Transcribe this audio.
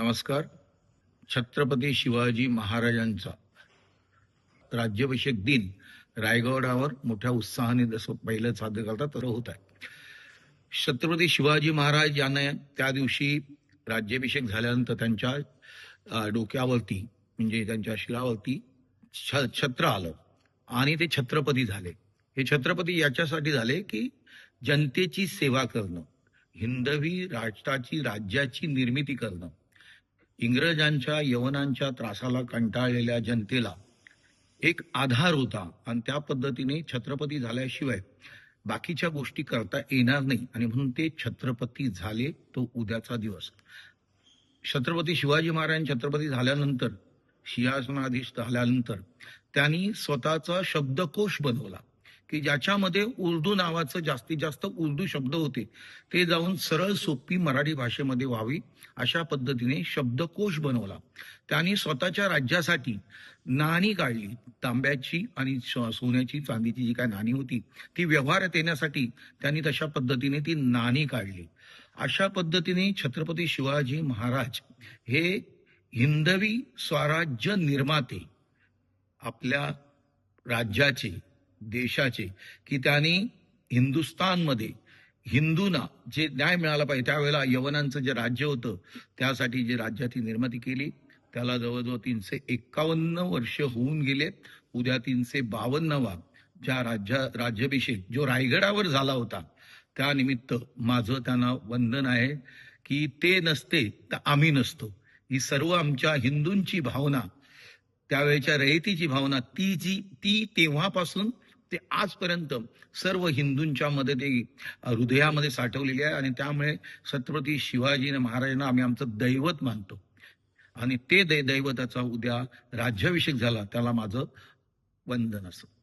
नमस्कार. छत्रपती शिवाजी महाराजांचा राज्याभिषेक दिन रायगडावर मोठ्या उत्साहाने जसं पहिलं साजरं करतात तर होत आहे. छत्रपती शिवाजी महाराज यांना त्या दिवशी राज्याभिषेक झाल्यानंतर त्यांच्या डोक्यावरती म्हणजे त्यांच्या शिरावरती छ छत्र आलं आणि ते छत्रपती झाले. हे छत्रपती याच्यासाठी झाले की जनतेची सेवा करणं हिंदवी राष्ट्राची राज्याची निर्मिती करणं इंग्रजांच्या यवनांच्या त्रासाला कंटाळलेल्या जनतेला एक आधार होता आणि त्या पद्धतीने छत्रपती झाल्याशिवाय बाकीच्या गोष्टी करता येणार नाही. आणि म्हणून ते छत्रपती झाले तो उद्याचा दिवस. छत्रपती शिवाजी महाराज छत्रपती झाल्यानंतर सिंहासनाधीश झाल्यानंतर त्यांनी स्वतःचा शब्दकोश बनवला. की ज्याच्यामध्ये उर्दू नावाचं जास्तीत जास्त उर्दू शब्द होते ते जाऊन सरळ सोपी मराठी भाषेमध्ये व्हावी अशा पद्धतीने शब्दकोश बनवला. त्यांनी स्वतःच्या राज्यासाठी नाणी काढली तांब्याची आणि सोन्याची चांदीची जी काय नाणी होती ती व्यवहारात येण्यासाठी त्यांनी तशा पद्धतीने ती नाणी काढली. अशा पद्धतीने छत्रपती शिवाजी महाराज हे हिंदवी स्वराज्य निर्माते आपल्या राज्याचे देशाचे की त्यांनी हिंदुस्थानमध्ये हिंदूंना जे न्याय मिळाला पाहिजे त्यावेळेला यवनांचं जे राज्य होतं त्यासाठी जे राज्याची निर्मिती केली त्याला जवळजवळ तीनशे एक्कावन्न वर्ष होऊन गेलेत उद्या तीनशे बावन्नवा ज्या राज्या राज्याभिषेक जो रायगडावर झाला होता त्यानिमित्त माझं त्यांना वंदन आहे की ते नसते तर आम्ही नसतो. ही सर्व आमच्या हिंदूंची भावना त्यावेळेच्या रयतीची भावना ती जी ती तेव्हापासून ते आजपर्यंत सर्व हिंदूंच्या मध्ये ते हृदयामध्ये साठवलेली आहे आणि त्यामुळे छत्रपती शिवाजी महाराजांना आम्ही आमचं दैवत मानतो. आणि ते दै दैवताचा उद्या राज्याभिषेक झाला त्याला माझं वंदन असं.